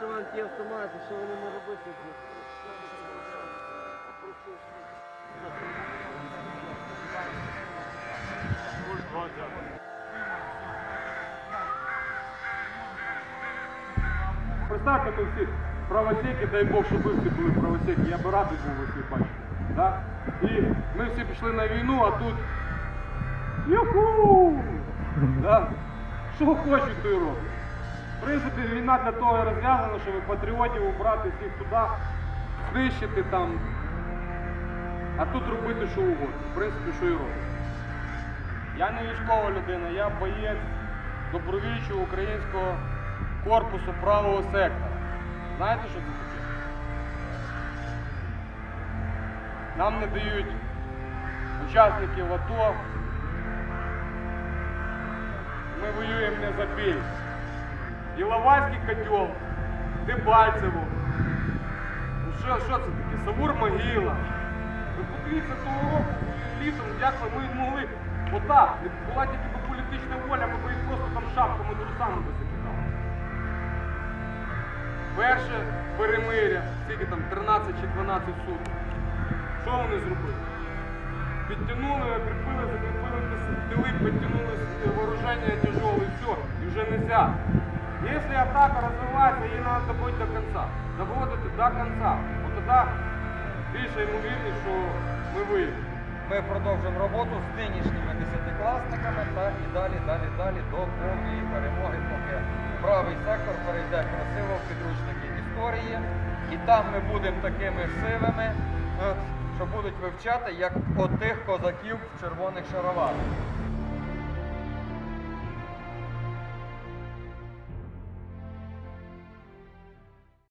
Навіщо вам ті автомати? Що вони можуть робити? Представте, всі правосеки, дай Бог, щоб ви всі були правосеки, я би радий був ви бачити. Да? І ми всі пішли на війну, а тут. Юху! Да? Що хочуть, то й роблять. В принципі, війна для того і розв'язана, щоб патріотів убрати всіх туди, знищити там. А тут робити що угодно. В принципі, що і роблять. Я не військова людина, я боєць добровільчого українського корпусу правого сектора. Знаєте, що це таке? Нам не дають учасників АТО. Ми воюємо не за біль. Іловайський котел, Дебальцево. Ну що, що це таке? Савур могила. Ви подивіться того року літом, як ми, могли. Отак, була тільки би політична воля, ми б їх просто там шапками трусами би закидали. Перше перемиря, скільки там 13 чи 12 суток. Що вони зробили? Підтягнули, закріпили тили, підтягнули с- вооруження і все, і вже нельзя. Якщо атака розвивається, її треба доводити до кінця. Доводити до кінця. От тоді більше ймовірність, що ми вийдемо. Ми продовжимо роботу з нинішніми десятикласниками та і далі, далі, далі до повної перемоги, поки правий сектор перейде красиво в підручники історії. І там ми будемо такими сивими, що будуть вивчати, як отих козаків в червоних шароварах.